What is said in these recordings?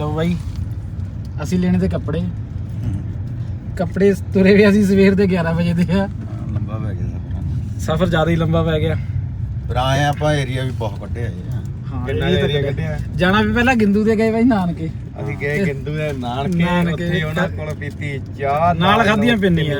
ਲਓ ਬਾਈ। ਅਸੀਂ ਲੈਣੇ ਤੇ ਕੱਪੜੇ। ਕੱਪੜੇ ਤੁਰੇ ਵੀ ਅਸੀਂ ਸਵੇਰ ਦੇ 11 ਵਜੇ ਦੇ ਆ। ਲੰਬਾ ਪੈ ਗਿਆ ਸਫ਼ਰ। ਸਫ਼ਰ ਜ਼ਿਆਦਾ ਹੀ ਲੰਬਾ ਪੈ ਗਿਆ। ਪਰ ਆਏ ਆਪਾਂ ਏਰੀਆ ਵੀ ਬਹੁਤ ਕੱਢਿਆ ਹਾਂ ਕਿੰਨਾ ਇਹ ਤਾਂ ਏਰੀਆ ਕੱਢਿਆ। ਕੱਢਿਆ ਜਾਣਾ ਵੀ ਪਹਿਲਾਂ ਗਿੰਦੂ ਦੇ ਗਏ ਬਾਈ ਨਾਨਕੇ। ਅਸੀਂ ਗਏ ਗਿੰਦੂ ਦੇ ਨਾਨਕੇ ਨਾਨਕੇ। ਉੱਥੇ ਉਹਨਾਂ ਕੋਲ ਪੀਤੀ ਚਾਹ ਨਾਲ ਖਾਧੀਆਂ ਪਿੰਨੀਆਂ।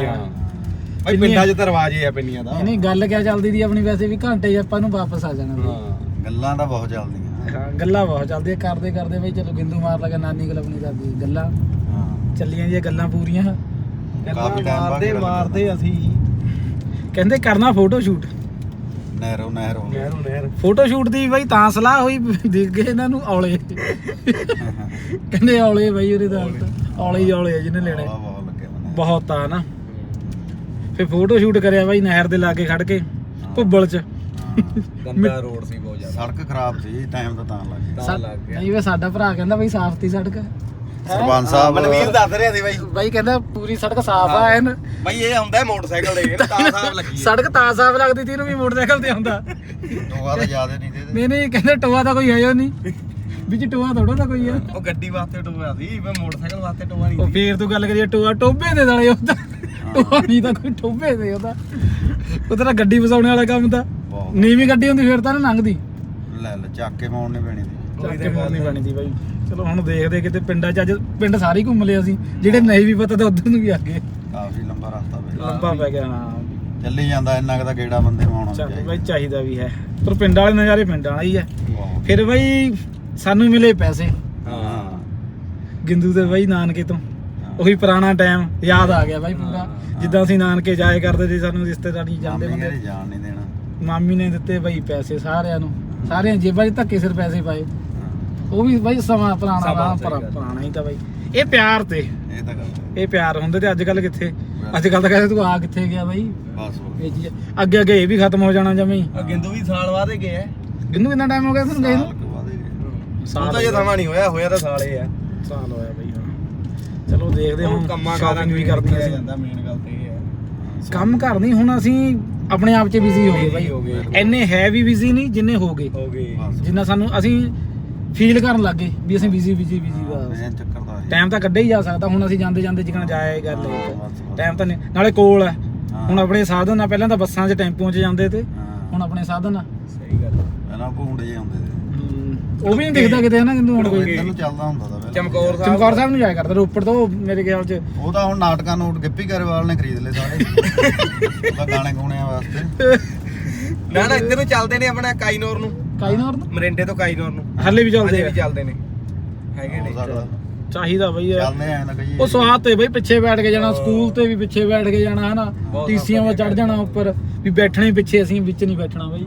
ਭਾਈ ਪਿੰਡਾਂ 'ਚ ਤਾਂ ਰਿਵਾਜ ਹੀ ਆ ਪਿੰਨੀਆਂ ਦਾ। ਨਹੀਂ ਨਹੀਂ ਗੱਲ ਕਿਆ ਚੱਲਦੀ ਦੀ ਆਪਣੀ ਵੈਸੇ ਵੀ ਘੰਟੇ 'ਚ ਆਪਾਂ ਨੂੰ ਵਾਪਸ ਆ ਜਾਣਾ। ਹਾਂ ਗੱਲਾਂ ਤਾਂ ਬਹੁਤ ਚੱਲਦੀਆਂ। ਹਾਂ ਗੱਲਾਂ ਬਹੁਤ ਚੱਲਦੀਆਂ ਕਰਦੇ ਕਰਦੇ ਬਈ ਚਲੋ ਗਿੰਦੂ ਮਾਰ ਲਗਾ ਨਾਨੀ ਕੋਲ ਆਪਣੀ ਦਾਦੀ ਗੱਲਾਂ। ਹਾਂ। ਚੱਲੀਆਂ ਜੀਆਂ ਗੱਲਾਂ ਪੂਰੀਆਂ। ਕਾਫੀ ਟਾਈਮ ਬਾਅਦ ਮਾਰਦੇ ਗੱਲ ਮਾਰਦੇ ਅਸੀਂ। ਕਹਿੰਦੇ ਕਰਨਾ ਫੋਟੋ ਸ਼ੂਟ ਨਹਿਰੋ ਨਹਿਰ। ਨਹਿਰੂ ਨਹਿਰ। ਫੋਟੋ ਸ਼ੂਟ ਦੀ ਬਈ ਤਾਂ ਸਲਾਹ ਹੋਈ ਦਿਖ ਗਏ ਇਹਨਾਂ ਨੂੰ ਔਲੇ। ਕਹਿੰਦੇ ਔਲੇ ਬਈ ਉਹਦੇ ਦਾ ਔਲੇ। ਹੀ ਔਲੇ ਆ ਜਿਹਨੇ ਲੈਣੇ। ਬਹੁਤ ਲੱਗੇ ਮੈਨੂੰ ਬਹੁਤ ਆ ਨਾ। ਫਿਰ ਫੋਟੋ ਸ਼ੂਟ ਕਰਿਆ ਬਾਈ ਨਹਿਰ ਦੇ ਲਾਗੇ ਖੜ ਕੇ ਭੁੱਬਲ ਚ। ਗੰਦਾ ਰੋਡ ਸੀ ਬਹੁਤ ਜ਼ਿਆਦਾ। ਸੜਕ ਖਰਾਬ ਸੀ ਟਾਈਮ ਤਾਂ ਤਾਂ ਲੱਗ ਗਿਆ। ਤਾਂ ਲੱਗ ਗਿਆ। ਨਹੀਂ ਵੇ ਸਾਡਾ ਭਰਾ ਕਹਿੰਦਾ ਬਈ ਸਾਫ਼ ਤੀ ਸੜਕ। ਸਰਪੰਚ ਸਾਹਿਬ ਮਨਵੀਰ ਦੱਸ ਰਿਹਾ ਸੀ ਬਾਈ। ਬਾਈ ਕਹਿੰਦਾ ਪੂਰੀ ਸੜਕ ਸਾਫ਼ ਆ ਐਨ। ਬਾਈ ਇਹ ਆਉਂਦਾ ਹੈ ਮੋਟਰਸਾਈਕਲ ਦੇ ਇਹਨੂੰ ਤਾਂ ਸਾਫ਼ ਲੱਗੀ ਹੈ। ਸੜਕ ਤਾਂ ਸਾਫ਼ ਲੱਗਦੀ ਤੀ ਇਹਨੂੰ ਵੀ ਮੋਟਰਸਾਈਕਲ ਤੇ ਆਉਂਦਾ। ਟੋਆ ਤਾਂ ਜ਼ਿਆਦਾ ਨਹੀਂ ਦੇ ਨਹੀਂ ਨਹੀਂ ਕਹਿੰਦੇ ਟੋਆ ਤਾਂ ਕੋਈ ਹੈ ਓ ਨਹੀਂ। ਵਿੱਚ ਟੋਆ ਥੋੜਾ ਤਾਂ ਕੋਈ ਆ ਉਹ ਗੱਡੀ ਵਾਸਤੇ ਟੋਆ ਸੀ ਮੈਂ ਮੋਟਰਸਾਈਕਲ ਵਾਸਤੇ ਟੋਆ ਨਹੀਂ ਉਹ ਸੀ। ਫੇਰ ਤੂੰ ਗੱਲ ਕਰੀਏ ਟੋਆ ਟੋਬੇ ਦੇ ਨਾਲੇ ਉਹਦਾ। ਟੋਆ ਨਹੀਂ ਤਾਂ ਕੋਈ ਟੋਬੇ ਦੇ ਉਹਦਾ। ਉਹ ਤੇਰਾ ਗੱਡੀ ਵਸਾਉਣੇ ਵਾਲਾ ਕੰਮ ਤਾਂ। ਬਹੁਤ ਨੀਵੀਂ ਗੱਡੀ ਹੁੰਦੀ ਫਿਰ ਤਾਂ ਨਾ ਲੰਘਦੀ। ਲੈ ਲੈ ਚੱਕ ਕੇ ਮੋੜਨੀ ਪੈਣੀ ਸੀ ਚੱਕ ਕੇ ਮੋੜਨੀ ਪੈਣੀ ਸੀ ਬਾਈ। ਚਲੋ ਹੁਣ ਦੇਖਦੇ ਕਿਤੇ ਪਿੰਡਾਂ 'ਚ ਅੱਜ ਪਿੰਡ ਸਾਰੇ ਹੀ ਘੁੰਮ ਲਏ ਅਸੀਂ। ਜਿਹੜੇ ਨਹੀਂ ਵੀ ਪਤਾ ਤਾਂ ਉਧਰ ਨੂੰ ਵੀ ਅੱਗੇ ਕਾਫੀ ਲੰਬਾ ਰਸਤਾ ਪਿਆ ਲੰਬਾ ਪੈ ਗਿਆ ਹਾਂ। ਚੱਲੀ ਜਾਂਦਾ ਇੰਨਾ ਕੁ ਤਾਂ ਗੇੜਾ ਬੰਦੇ ਨੂੰ ਆਉਣਾ ਚੱਲ ਬਾਈ ਚਾਹੀਦਾ ਵੀ ਹੈ। ਪਰ ਪਿੰਡ ਵਾਲੇ ਨਜ਼ਾਰੇ ਪਿੰਡ ਵਾਲਾ ਹੀ ਹੈ। ਬਹੁਤ। ਫਿਰ ਬਾਈ ਸਾਨੂੰ ਮਿਲੇ ਪੈਸੇ। ਹਾਂ। ਗਿੰਦੂ ਦੇ ਬਾਈ ਨਾਨਕੇ ਤੋਂ। ਉਹੀ ਪੁਰਾਣਾ ਟਾਈਮ ਯਾਦ ਆ ਗਿਆ ਬਾਈ ਪੂਰਾ। ਜਿੱਦਾਂ ਅਸੀਂ ਨਾਨਕੇ ਜਾਏ ਕਰਦੇ ਸੀ ਸਾਨੂੰ ਰਿਸ਼ਤੇਦਾਰੀ ਜਾਂਦੇ ਮਾਮੀ ਹੁੰਦੇ। ਜਾਣ ਨਹੀਂ ਦੇਣਾ। ਮਾਮੀ ਨੇ ਦਿੱਤੇ ਬਾਈ ਪੈਸੇ ਸਾਰਿਆਂ ਨੂੰ। ਸਾਰਿਆਂ ਜੇਬਾਂ 'ਚ ਧੱਕੇ ਸਿਰ ਪੈਸੇ ਪਾਏ। ਉਹ ਵੀ ਬਾਈ ਸਮਾਂ ਪੁਰਾਣਾ ਸਮਾਂ ਵਾ, ਸਹੀ ਪੁਰਾ- ਗੱਲ। ਪੁਰਾਣਾ ਹੀ ਤਾਂ ਬਾਈ। ਇਹ ਪਿਆਰ ਤੇ। ਇਹ ਤਾਂ ਗੱਲ ਹੈ। ਇਹ ਪਿਆਰ ਹੁੰਦੇ ਤੇ ਅੱਜ ਕੱਲ ਕਿੱਥੇ? ਅੱਜ ਕੱਲ ਤਾਂ ਕਹਿੰਦੇ ਤੂੰ ਆ ਕਿੱਥੇ ਗਿਆ ਬਾਈ? ਬਸ ਹੋ ਇਹ ਚੀਜ਼ ਅੱਗੇ ਅੱਗੇ ਇਹ ਵੀ ਖਤਮ ਹੋ ਜਾਣਾ ਜਮੇ। ਆ ਗਿੰਦੂ ਵੀ ਸਾਲ ਬਾਅਦ ਹੀ ਗਿਆ। ਗਿੰਦੂ ਕਿੰਨਾ ਟਾਈਮ ਹੋ ਗਿਆ ਤੁਹਾਨੂੰ ਗਏ ਸਾਲ ਨੂੰ ਕੁ ਬਾਅਦ ਹੀ ਉਹ ਤਾਂ ਜੇ ਸਮਾਂ ਨਹੀਂ ਹੋਇਆ ਹੋਇਆ ਤਾਂ ਸਾਲੇ ਆ। ਸਾਲ ਹੋਇਆ ਬਾਈ ਹਾਂ। ਚਲੋ ਦੇਖਦੇ ਹਾਂ ਉਹ ਕੰਮਾਂ ਸ਼ਾਪਿੰਗ ਵੀ ਕਰਨੀ ਆ ਅਸੀਂ। ਜਾਂਦਾ ਮੇਨ ਗੱਲ ਤੇ ਇਹ ਹੈ ਕੰਮ ਕਰਨੀ ਹੁਣ ਅਸੀਂ ਆਪਣੇ ਆਪ 'ਚ ਬਿਜ਼ੀ ਹੋ ਗਏ ਬਾਈ। ਹੋ ਗਏ। ਇੰਨੇ ਹੈ ਵੀ ਬਿਜ਼ੀ ਨਹੀਂ ਜਿੰਨੇ ਹੋ ਗਏ। ਹੋ ਜਿੰਨਾ ਸਾਨੂੰ ਅਸੀਂ ਫੀਲ ਕਰਨ ਲੱਗੇ ਵੀ ਅਸੀਂ ਬਿਜ਼ੀ ਬਿਜ਼ੀ ਬਿਜ਼ੀ ਬਸ। ਮੈਂ ਚੱਕਰ ਦਾ ਟਾਈਮ ਤਾਂ ਕੱਢਿਆ ਹੀ ਜਾ ਸਕਦਾ ਹੁਣ ਅਸੀਂ ਜਾਂਦੇ ਜਾਂਦੇ ਜਿਕਣ ਜਾਏ ਗੱਲ ਹਾਂ। ਟਾਈਮ ਤਾਂ ਨਹੀਂ ਨਾਲੇ ਕੋਲ ਹੈ। ਹੁਣ ਆਪਣੇ ਸਾਧਨ ਆ ਪਹਿਲਾਂ ਤਾਂ ਬੱਸਾਂ 'ਚ ਟੈਂਪੂਆਂ 'ਚ ਜਾਂਦੇ ਤੇ ਹੁਣ ਆਪਣੇ ਸਾਧਨ ਆ। ਸਹੀ ਗੱਲ ਪਹਿਲਾਂ ਭੂੰਡ ਜੇ ਹੁੰਦੇ ਸੀ ਉਹ ਵੀ ਨਹੀਂ ਦਿਖਦਾ ਕਿਤੇ ਨਾ ਕਿੰਦੂ ਹੁਣ ਕੋਈ। ਇੱਧਰ ਨੂੰ ਚੱਲਦਾ ਹੁੰਦਾ ਤਾਂ ਪਹਿਲਾਂ ਚਮਕੌਰ ਸਾਹਿਬ। ਚਮਕੌਰ ਸਾਹਿਬ ਨੂੰ ਜਾਇਆ ਕਰਦਾ ਰੋਪੜ ਤੋਂ ਮੇਰੇ ਖਿਆਲ 'ਚ। ਉਹ ਤਾਂ ਹੁਣ ਨਾਟਕਾਂ ਨੋਟ ਗਿੱਪੀ ਗਰੇਵਾਲ ਨੇ ਖਰੀਦ ਲਏ ਸਾਰੇ। ਉਹ ਤਾਂ ਗਾਣੇ ਗਾਉਣਿਆਂ ਵਾਸਤੇ। ਨਾ ਨਾ ਇੱਧਰ ਨੂੰ ਚੱਲਦੇ ਨੇ ਆਪਣਾ ਕਾਈਨੌਰ ਨੂੰ। ਕਾਈਨੌਰ ਨੂੰ? ਮਰਿੰਡੇ ਤੋਂ ਕਾਈਨੌਰ ਨੂੰ। ਹੱਲੇ ਵੀ ਚੱਲਦੇ ਹਜੇ ਆ। ਵੀ ਚੱਲਦੇ ਨੇ। ਹੈਗੇ ਨੇ। ਹੋ ਸਕਦਾ। ਚਾਹੀਦਾ ਬਈ ਇਹ। ਚੱਲਦੇ ਆਂ ਤਾਂ ਕਹੀਏ ਉਹ ਸਵਾਦ ਤੇ ਬਈ ਪਿੱਛੇ ਬੈਠ ਕੇ ਜਾਣਾ ਸਕੂਲ ਤੇ ਵੀ ਪਿੱਛੇ ਬੈਠ ਕੇ ਜਾਣਾ ਹਨਾ। ਟੀਸੀਆਂ 'ਤੇ ਚੜ ਜਾਣਾ ਉੱਪਰ। ਵੀ ਬੈਠਣਾ ਹੀ ਪਿੱਛੇ ਅਸੀਂ ਵਿੱਚ ਨਹੀਂ ਬੈਠਣਾ ਬਈ।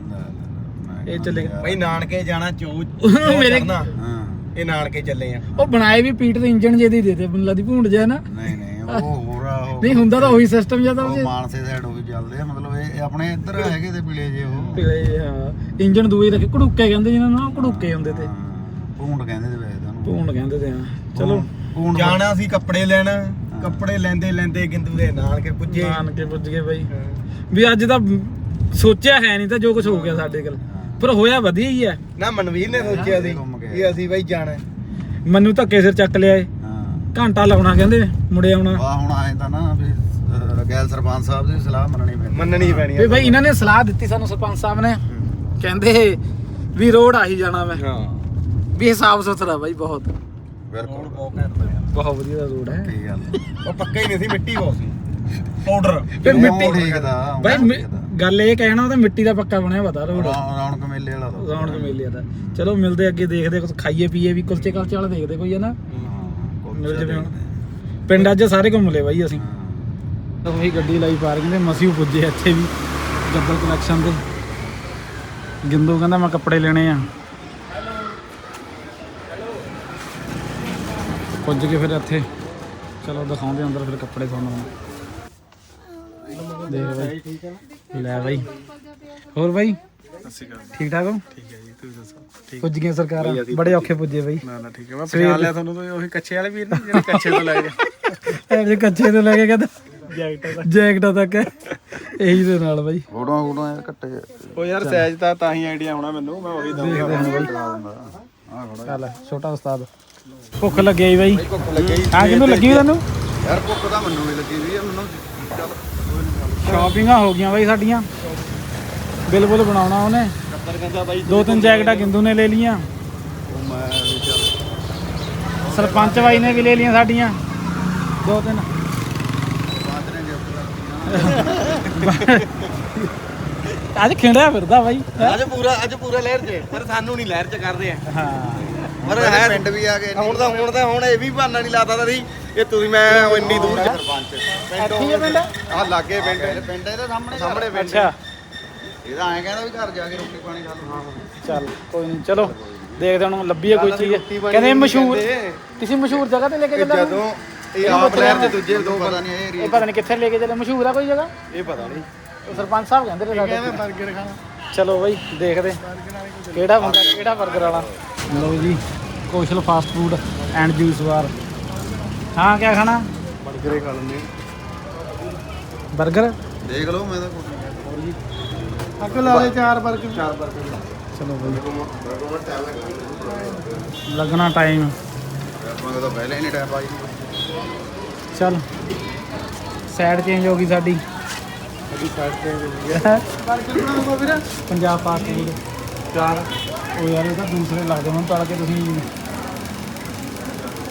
ਇਹ ਚੱਲੇ। ਬਈ ਨਾਨਕੇ ਜਾਣਾ ਚੋ ਮੇਰੇ- ਹਾਂ। ਇਹ ਨਾਨਕੇ ਚੱਲੇ ਆ। ਉਹ ਬਣਾਏ ਵੀ ਪੀਟ ਦੇ ਇੰਜਨ ਜੇ ਦੀ ਦੇ ਦੇ ਬੰਲਾ ਦੀ ਭੂੰਡ ਜਿਹਾ ਨਾ। ਨਹੀਂ ਨਹੀਂ ਉਹ ਹੋਰ ਆ ਉਹ ਨਹੀਂ ਹੁੰਦਾ ਤਾਂ ਉਹੀ ਸਿਸਟਮ ਜ਼ਿਆਦਾ ਉਹ ਉਹ ਮਾਨਸੇ ਸਾਈਡ ਉਹ ਵੀ ਚੱਲਦੇ ਆ ਮਤਲਬ ਇਹ ਆਪਣੇ ਇੱਧਰ ਹੈਗੇ ਤੇ ਪੀਲੇ ਜੇ ਉਹ। ਪਿਲੇ ਹਾਂ। ਇੰਜਨ ਦੂਏ ਰੱਖੇ ਘੜੂਕੇ ਕਹਿੰਦੇ ਜਿਹਨਾਂ ਨੂੰ ਘੜੂਕੇ ਹੁੰਦੇ ਤੇ। ਭੂੰਡ ਕਹਿੰਦੇ ਤੇ ਵੈਸੇ ਤਾਂ। ਉਹਨੂੰ ਭੂੰਡ ਕਹਿੰਦੇ ਤੇ ਹਾਂ। ਚਲੋ। ਭੂੰਡ ਜਾਣਾ ਸੀ ਕੱਪੜੇ ਲੈਣ ਕੱਪੜੇ ਲੈਂਦੇ ਲੈਂਦੇ ਗਿੰਦੂ ਦੇ ਨਾਨਕੇ ਪੁੱਜੇ। ਜਾਣ ਕੇ ਪੁੱਜ ਗਏ ਬਈ। ਵੀ ਅੱਜ ਤਾਂ ਸੋਚਿਆ ਹੈ ਨਹੀਂ ਤਾਂ ਜੋ ਕੁਝ ਹੋ ਗਿਆ ਸਾਡੇ ਕੋਲ। ਪਰ ਹੋਇਆ ਵਧੀਆ ਹੀ ਹੈ। ਨਾ ਮਨਵੀਰ ਨੇ ਸੋਚਿਆ ਸੀ ਘੁੰਮ ਅਸੀਂ ਬਈ ਜਾਣਾ ਮੈਨੂੰ ਧੱਕੇ ਸਿਰ ਚੱਕ ਲਿਆ ਏ। ਹਾਂ। ਘੰਟਾ ਲਾਉਣਾ ਕਹਿੰਦੇ ਮੁੜੇ ਆਉਣਾ। ਵਾਹ ਹੁਣ ਆਏ ਤਾਂ ਨਾ ਵੀ ਅਹ, ਗੈਲ ਸਰਪੰਚ ਸਾਹਿਬ ਦੀ ਸਲਾਹ ਮੰਨਣੀ ਪੈਂਦੀ ਮੰਨਣੀ ਪੈਣੀ ਵੀ ਬਈ ਇਹਨਾਂ ਨੇ ਸਲਾਹ ਦਿੱਤੀ ਸਾਨੂੰ ਸਰਪੰਚ ਸਾਹਿਬ ਨੇ। ਕਹਿੰਦੇ ਵੀ ਰੋਡ ਆਹੀ ਜਾਣਾ ਮੈਂ ਹਾਂ। ਵੀ ਇਹ ਸਾਫ਼ ਸੁਥਰਾ ਬਾਈ ਬਹੁਤ। ਬਿਲਕੁਲ। ਬਹੁਤ ਵਧੀਆ ਦਾ ਰੋਡ ਹੈ। ਕੀ ਗੱਲ। ਉਹ ਪੱਕਾ ਹੀ ਨਹੀਂ ਸੀ ਮਿੱਟੀ ਬਹੁਤ ਸੀ। ਪਾਊਡਰ ਫਿਰ ਮਿੱਟੀ ਠੀਕ ਦਾ ਬਾਈ ਮਿ-। ਗੱਲ ਇਹ ਕਹਿਣਾ ਉਹ ਤਾਂ ਮਿੱਟੀ ਦਾ ਪੱਕਾ ਬਣਿਆ ਪਤਾ ਰੋਡ। ਰੌਣ- ਰੌਣਕ ਮੇਲੇ ਵਾਲਾ ਤਾਂ। ਰੌਣਕ ਮੇਲੇ ਦਾ ਚਲੋ ਮਿਲਦੇ ਅੱਗੇ ਦੇਖਦੇ ਕੁਝ ਖਾਈਏ ਪੀਏ ਵੀ ਕੁਲਚੇ ਕਲਚੇ ਵਾਲਾ ਦੇਖਦੇ ਕੋਈ ਹੈ ਨਾ? ਹਾਂ, ਮਿਲ ਕੁਲਚਾ ਜਾਵੇ ਹੁਣ। ਦੇਖਦੇ ਪਿੰਡ ਅੱਜ ਸਾਰੇ ਘੁੰਮ ਲਏ ਬਾਈ ਅਸੀਂ। ਹਾਂ। ਉਹੀ ਗੱਡੀ ਲਾਈ ਪਾਰਕਿੰਗ ਤੇ ਮਸੀਹ ਪੁੱਜੇ ਇੱਥੇ ਵੀ ਜੱਬਲ ਕਲੈਕਸ਼ਨ ਤੇ। ਗਿੰਦੂ ਕਹਿੰਦਾ ਮੈਂ ਕੱਪੜੇ ਲੈਣੇ ਆ। ਪੁੱਜ ਕੇ ਫਿਰ ਇੱਥੇ। ਚਲੋ ਦਿਖਾਉਂਦੇ ਅੰਦਰ ਫਿਰ ਕੱਪੜੇ ਤੁਹਾਨੂੰ ਦੇਖ ਬਾਈ। ਲੈ ਬਾਈ। ਹੋਰ ਬਾਈ? ਠੀਕ ਠਾਕ ਹੋ? ਠੀਕ ਹੈ ਜੀ ਤੁਸੀਂ ਦੱਸੋ ਠੀਕ ਪੁੱਜ ਗਏ ਸਰਕਾਰਾਂ ਬੜੇ ਔਖੇ ਪੁੱਜੇ ਬਾਈ। ਨਾ ਨਾ ਠੀਕ ਹੈ। ਮੈਂ ਪਛਾਣ ਲਿਆ ਤੁਹਾਨੂੰ ਤਾਂ ਉਹੀ ਕੱਚੇ ਵਾਲੇ ਵੀਰ ਨੇ ਜਿਹੜੇ ਕੱਚੇ ਤੋਂ ਲੈ ਗਏ। ਇਹ ਕੱਚੇ ਤੋਂ ਲੈ ਕੇ ਕਹਿੰਦਾ ਜੈਕਟਾਂ ਤੱਕ। ਇਹੀ ਦੇ ਨਾਲ ਬਾਈ। ਫੋਟੋਆਂ ਫੋਟੋਆਂ ਯਾਰ ਕੱਟੇ। ਉਹ ਯਾਰ ਸਾਈਜ਼ ਤਾਂ ਤਾਂ ਹੀ ਆਈਡੀਆ ਆਉਣਾ ਮੈਨੂੰ ਮੈਂ ਉਹੀ ਦਊਂਗਾ। ਦੇਖਦੇ ਹਾਂ ਬਾਈ। ਆ ਖੜਾ ਚੱਲ ਛੋਟਾ ਉਸਤਾਦ। ਭੁੱਖ ਲੱਗੀ ਆਈ ਬਾਈ ਭੁੱਖ ਲੱਗੀ ਹਾਂ ਕਿੰਨੂੰ ਲੱਗੀ ਤੈਨੂੰ? ਯਾਰ ਭੁੱਖ ਤਾਂ ਮੈਨੂੰ ਵੀ ਲੱਗੀ ਵੀ ਆ ਮੈਨੂੰ ਚੱਲ। ਸ਼ਾਪਿੰਗਾਂ ਹੋ ਗਈਆਂ ਬਾਈ ਸਾਡੀਆਂ। ਬਿੱਲ ਬੁੱਲ ਬਣਾਉਣਾ ਉਹਨੇ। ਕੱਪਰ ਕਹਿੰਦਾ ਬਾਈ ਦੋ ਤਿੰਨ ਜੈਕਟਾਂ ਕਿੰਦੂ ਨੇ ਲੈ ਮੈਂ ਵੀ ਚੱਲ ਸਰਪੰਚ ਬਾਈ ਨੇ ਵੀ ਲੈ ਲੀਆਂ ਸਾਡੀਆਂ। ਦੋ ਤਿੰਨ। ਅੱਜ ਖਿੰਡਿਆ ਫਿਰਦਾ ਬਾਈ। ਅੱਜ ਪੂਰਾ ਅੱਜ ਪੂਰਾ ਲਹਿਰ 'ਚ ਪਰ ਸਾਨੂੰ ਨਹੀਂ ਲਹਿਰ 'ਚ ਕਰਦੇ ਆ। ਹਾਂ। ਪਰ ਹੈ ਪਿੰਡ ਵੀ ਆ ਗਏ ਹੁਣ ਤਾਂ ਹੁਣ ਤਾਂ ਹੁਣ ਇਹ ਵੀ ਬਹਾਨਾ ਨਹੀਂ ਲਾਤਾ ਤਾਂ ਸੀ ਇਹ ਤੁਸੀਂ ਮੈਂ ਇੰਨੀ ਦੂਰ ਚ ਸਰਪੰਚ ਇੱਥੇ ਹੀ ਪਿੰਡ? ਆ ਲਾਗੇ ਪਿੰਡ। ਪਿੰਡ ਇਹਦੇ ਸਾਹਮਣੇ ਸਾਹਮਣੇ ਪਿੰਡ। ਅੱਛਾ। ਇਹਦਾ ਐਂ ਕਹਿੰਦਾ ਵੀ ਘਰ ਜਾ ਕੇ ਰੋਟੀ ਪਾਣੀ ਖਾ ਲਓ। ਚੱਲ ਕੋਈ ਨਹੀਂ ਚਲੋ। ਦੇਖਦੇ ਹੁਣ ਲੱਭੀ ਹੈ ਕੋਈ ਚੀਜ਼। ਕਹਿੰਦੇ ਮਸ਼ਹੂਰ। ਕਿਸੇ ਮਸ਼ਹੂਰ ਜਗ੍ਹਾ ਤੇ ਲੈ ਕੇ ਚੱਲਾਂ ਜਦੋਂ ਇਹ ਆਪ ਲਹਿਰ 'ਚ ਦੂਜੇ ਦੋ ਪਤਾ ਨਹੀਂ ਇਹ ਇਹ ਪਤਾ ਨਹੀਂ ਕਿੱਥੇ ਲੈ ਕੇ ਚੱਲੇ ਮਸ਼ਹੂਰ ਆ ਕੋਈ ਜਗ੍ਹਾ? ਇਹ ਪਤਾ ਨਹੀਂ। ਉਹ ਸਰਪੰਚ ਸਾਹਿਬ ਕਹਿੰਦੇ ਨੇ ਸਾਡੇ 버ਗਰ ਖਾਣਾ। ਚਲੋ ਬਾਈ ਦੇਖਦੇ। ਕਿਹੜਾ ਬੰਦਾ ਕਿਹੜਾ 버ਗਰ ਵਾਲਾ? ਲਓ ਜੀ Kaushal fast food and juice bar. हाँ क्या खाना बर्गर ही खा लेंगे बर्गर देख लो मैं तो अकल वाले चार बर्गर चार बर्गर चलो भाई लगना टाइम तो पहले नहीं टाइम भाई चल ਸਾਈਡ ਚੇਂਜ ਹੋ ਗਈ ਸਾਡੀ ਸਾਡੀ ਸਾਈਡ ਚੇਂਜ ਹੋ ਗਈ ਹੈ ਵੀਰ ਪੰਜਾਬ ਪਾਸਪੋਰਟ ਚਾਰ ਉਹ ਯਾਰ ਇਹ ਤਾਂ ਦੂਸਰੇ ਲੱਗਦੇ ਹੁਣ ਤੜ ਕੇ ਤੁਸੀਂ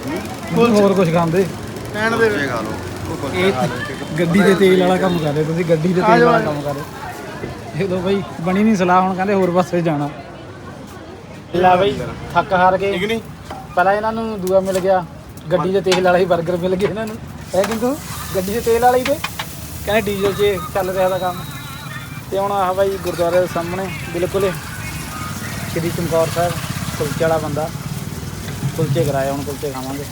ਹੋਰ ਕੁਝ ਖਾਂਦੇ? ਕਹਿਣ ਦੇ ਇਹ ਖਾ ਲਓ ਇਹ ਗੱਡੀ ਦੇ ਤੇਲ ਵਾਲਾ ਕੰਮ ਕਰ ਰਹੇ ਤੁਸੀਂ ਗੱਡੀ ਦੇ ਤੇਲ ਵਾਲਾ ਕੰਮ ਕਰ ਰਹੇ। ਇਹ ਲੋ ਬਈ ਬਣੀ ਨਹੀਂ ਸਲਾਹ ਹੁਣ ਕਹਿੰਦੇ ਹੋਰ ਪਾਸੇ ਜਾਣਾ। ਲੈ ਬਈ ਥੱਕ ਹਾਰ ਕੇ। ਠੀਕ ਨਹੀਂ ਪਹਿਲਾਂ ਇਹਨਾਂ ਨੂੰ ਦੂਆ ਮਿਲ ਗਿਆ ਗੱਡੀ ਦੇ ਤੇਲ ਵਾਲਾ ਹੀ 버ਗਰ ਮਿਲ ਗਿਆ ਇਹਨਾਂ ਨੂੰ। ਇਹ ਕਿੰਤੂ ਗੱਡੀ ਦੇ ਤੇਲ ਵਾਲਾ ਹੀ ਤੇ। ਕਹਿੰਦੇ ਡੀਜ਼ਲ 'ਚ ਚੱਲ ਰਿਹਾ ਦਾ ਕੰਮ। ਤੇ ਹੁਣ ਆਹ ਬਾਈ ਗੁਰਦੁਆਰੇ ਦੇ ਸਾਹਮਣੇ ਬਿਲਕੁਲ ਸ਼੍ਰੀ ਚਮਕੌਰ ਸਾਹਿਬ ਕੁਲਚੇ ਵਾਲਾ ਬੰਦਾ। ਕੁਲਚੇ ਕਰਾਇਆ ਹੁਣ ਕੁਲਚੇ ਖਾਵਾਂਗੇ।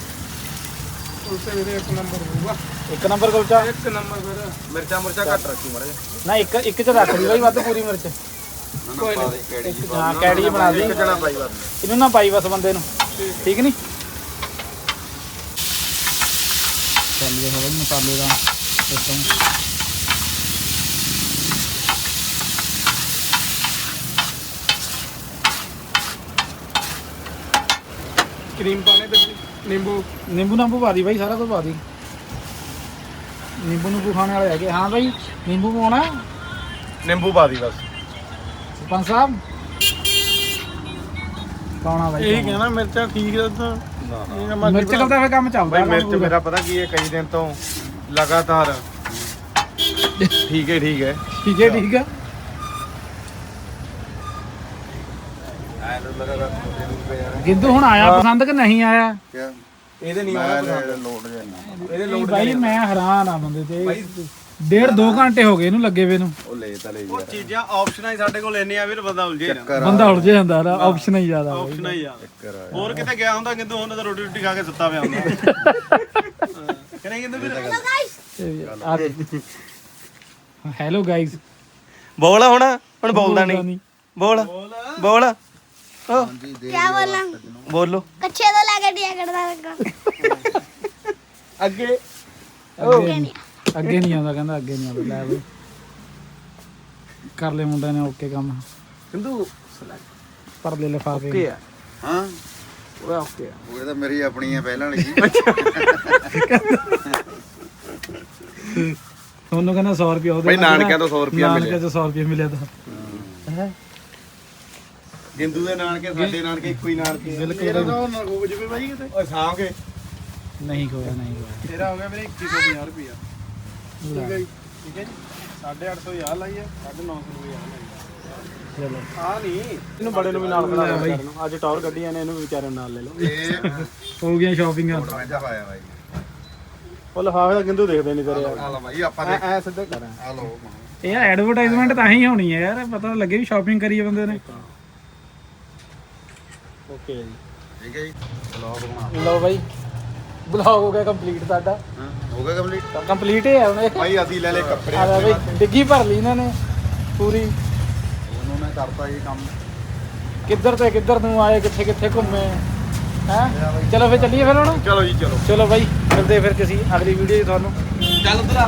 ਉਸੇ ਵੀਰੇ ਇੱਕ ਨੰਬਰ ਹੋਊਗਾ। ਇੱਕ ਨੰਬਰ ਕੁਲਚਾ? ਇੱਕ ਨੰਬਰ ਵੀਰ ਮਿਰਚਾਂ ਮੁਰਚਾਂ ਘੱਟ ਰੱਖੀ ਜਿਹਾ। ਨਾ ਇੱਕ ਇੱਕ ਚ ਰੱਖ ਲਈ ਬਾਈ ਵੱਧ ਪੂਰੀ ਮਿਰਚ। ਕੋਈ ਨਹੀਂ ਇੱਕ ਹਾਂ ਕੈੜੀ ਬਣਾ ਦੀ ਇੱਕ ਜਣਾ ਪਾਈ ਬਸ ਇਹਨੂੰ ਨਾ ਪਾਈ ਬਸ ਬੰਦੇ ਨੂੰ। ਠੀਕ ਨਹੀਂ ਚੱਲੀਏ ਹੁਣ ਬਈ ਮਸਾਲੇ ਦਾ ਸਿਸਟਮ। ਕਰੀਮ ਪਾਣੇ ਤੇ ਨਿੰਬੂ। ਨਿੰਬੂ ਨਾਂਬੂ ਪਾ ਦੀ ਬਾਈ ਸਾਰਾ ਕੁਝ ਪਾ ਦੀ। ਨਿੰਬੂ ਨੂੰਬੂ ਖਾਣੇ ਵਾਲੇ ਹੈਗੇ। ਹਾਂ ਬਾਈ ਨਿੰਬੂ ਪਾਉਣਾ। ਨਿੰਬੂ ਪਾ ਦੀ ਬਸ। ਸਰਪੰਚ ਸਾਹਿਬ। ਪਾਉਣਾ ਬਾਈ ਇਹੀ ਪਾਉਣਾ। ਕਹਿਣਾ ਮਿਰਚਾਂ ਠੀਕ ਆ ਤਾਂ। ਇਹ ਨਾ ਮਿਰਚ ਕਰਦਾ ਫਿਰ ਕੰਮ ਚੱਲਦਾ ਬਾਈ ਮਿਰਚ। ਮੇਰਾ ਪਤਾ ਕੀ ਹੈ ਕਈ ਦਿਨ ਤੋਂ ਲਗਾਤਾਰ। ਠੀਕ ਹੈ ਠੀਕ ਹੈ। ਠੀਕ ਹੈ ਠੀਕ ਹੈ ਐ ਤਾਂ ਲਗਾਤਾਰ ਛੋਟੇ ਗਿੰਦੂ ਹੁਣ ਆਇਆ ਪਸੰਦ ਕਿ ਨਹੀਂ ਆਇਆ? ਕਿਆ? ਇਹਦੇ ਨਹੀਂ ਮੈਂ ਆਉਣਾ ਲੈ ਲੋਡ ਜਾਣਾ ਇਹਦੇ ਨਹੀਂ ਬਾਈ ਮੈਂ ਹੈਰਾਨ ਆ ਬੰਦੇ ਤੇ। ਡੇਢ ਦੋ ਘੰਟੇ ਹੋ ਗਏ ਇਹਨੂੰ ਲੱਗੇ ਵੇ ਨੂੰ। ਉਹ ਲੈ ਤਾਂ ਲੈ ਉਹ ਯਾਰ। ਚੀਜ਼ਾਂ ਆਪਸ਼ਨਾਂ ਹੀ ਸਾਡੇ ਕੋਲ ਇੰਨੀਆਂ ਵੀਰ ਬੰਦਾ ਉਲਝੇ ਆ। ਬੰਦਾ ਉਲਝ ਜਾਂਦਾ ਨਾ ਆਪਸ਼ਨ ਹੀ ਜ਼ਿਆਦਾ। ਆਪਸ਼ਨਾਂ ਹੀ ਆ ਆ। ਹੋਰ ਕਿਤੇ ਗਿਆ ਹੁੰਦਾ ਕਿੰਦੂ ਉਹਨਾਂ ਦਾ ਰੋਟੀ ਰੋਟੀ ਖਾ ਕੇ ਸੁੱਤਾ ਪਿਆ ਹੁੰਦਾ। ਕਹਿੰਦੇ ਕਿੰਦੂ ਵੀਰ? ਹੈਲੋ ਗਾਇਸ ਬੋਲ ਹੁਣ ਹੁਣ ਬੋਲਦਾ ਨਹੀਂ। ਬੋਲ। ਬੋਲ। ਓ ਕਿਆ ਬੋਲਾਂ? ਬੋਲੋ। ਕੱਛੇ ਅੱਗੇ। ਨਹੀਂ। ਆਉਂਦਾ ਕਹਿੰਦਾ ਅੱਗੇ ਨਹੀਂ ਆਉਂਦਾ। ਲੈ ਕਰ ਲੈ ਮੁੰਡੇ ਨੇ ਓਕੇ ਕੰਮ। ਸਿੰਧੂ ਪਰ ਲੈ ਲਿਫਾਫੇ ਓਕੇ ਆ। ਹਾਂ? ਉਹ ਓਕੇ ਆ। ਉਹ ਤਾਂ ਮੇਰੀ ਆਪਣੀ ਆ ਪਹਿਲਾਂ ਵਾਲੀ ਤੁਹਾਨੂੰ ਕਹਿੰਦਾ 100 ਰੁਪਏ ਉਹਦੇ ਨਾਨਕਿਆਂ ਤੋਂ 100 ਰੁਪਏ ਮਿਲਿਆ। ਨਾਨਕਿਆਂ ਤੋਂ 100 ਰੁਪਏ ਮਿਲਿਆ ਤਾਂ। ਹੈ। ਗਿੰਦੂ ਦੇ ਨਾਨਕੇ ਸਾਡੇ ਨਾਨਕੇ ਇੱਕੋ ਹੀ ਨਾਨਕੇ। ਬਿਲਕੁਲ। ਮੇਰਾ ਤਾਂ ਨਾ ਖੋਬ ਜਵੇ ਬਾਈ ਕਿਤੇ? ਓਏ ਸਾਂਭ ਕੇ ਨਹੀਂ ਹੋਇਆ ਨਹੀਂ ਤੇਰਾ ਹੋ ਗਿਆ ਮੇਰੇ 2150 ਰੁਪਿਆ ਠੀਕ ਹੈ ਜੀ? ਠੀਕ ਹੈ ਜੀ? 850 ਯਾਰ ਲਾਈ ਹੈ 950 ਰੁਪਏ ਯਾਰ ਲਾਈ ਚਲੋ। ਆ ਨਹੀਂ। ਇਹਨੂੰ ਬੜੇ ਨੂੰ ਵੀ ਨਾਲ ਖੜਾ ਬਾਈ। ਅੱਜ ਟੌਰ ਗੱਡੀਆਂ ਨੇ ਇਹਨੂੰ ਵੀ ਵਿਚਾਰੇ ਨੂੰ ਨਾਲ ਲੈ ਲਓ। ਇਹ ਹੋ ਗਈਆਂ ਸ਼ਾਪਿੰਗਾਂ ਮਹਿੰਗਾ ਪਾਇਆ ਬਾਈ। ਉਹ ਲਫਾਫੇ ਦਾ ਗਿੰਦੂ ਦੇਖਦੇ ਨਹੀਂ ਤੇਰੇ। ਆ ਲਓ ਬਾਈ ਆਪਾਂ ਐ ਦੇਖ ਐ ਸਿੱਧੇ ਕਰ। ਆ ਲਓ। ਇਹ ਐਡਵਰਟਾਈਜ਼ਮੈਂਟ ਤਾਂ ਹੀ ਹੋਣੀ ਹੈ ਯਾਰ ਪਤਾ ਲੱਗੇ ਵੀ ਸ਼ਾਪਿੰਗ ਕਰੀ ਹੈ ਬੰਦੇ ਨੇ। ਓਕੇ ਜੀ। ਠੀਕ ਹੈ ਜੀ। ਵਲੌਗ ਬਣਾ। ਲਓ ਬਾਈ ਬਲੌਗ ਹੋ ਗਿਆ ਕੰਪਲੀਟ ਸਾਡਾ। ਹਾਂ ਹੋ ਗਿਆ ਕੰਪਲੀਟ ਕੰਪਲੀਟ ਹੀ ਹੈ ਹੁਣ ਇਹ ਭਾਈ ਅਸੀਂ ਲੈ ਲੈ ਕੱਪੜੇ ਆ ਬਈ ਡਿੱਗੀ ਭਰ ਲਈ ਇਹਨਾਂ ਨੇ ਪੂਰੀ। ਉਹਨੂੰ ਮੈਂ ਕਰਤਾ ਜੀ ਕੰਮ। ਕਿੱਧਰ ਤੇ ਕਿੱਧਰ ਨੂੰ ਆਏ ਕਿੱਥੇ ਕਿੱਥੇ ਘੁੰਮੇ? ਹੈ? ਚਲੋ ਫਿਰ ਚੱਲੀਏ ਫਿਰ ਹੁਣ? ਚਲੋ ਜੀ ਚਲੋ। ਚਲੋ ਬਾਈ ਮਿਲਦੇ ਫਿਰ ਕਿਸੇ ਅਗਲੀ ਵੀਡੀਓ 'ਚ ਤੁਹਾਨੂੰ। ਚੱਲ ਉਧਰ ਆ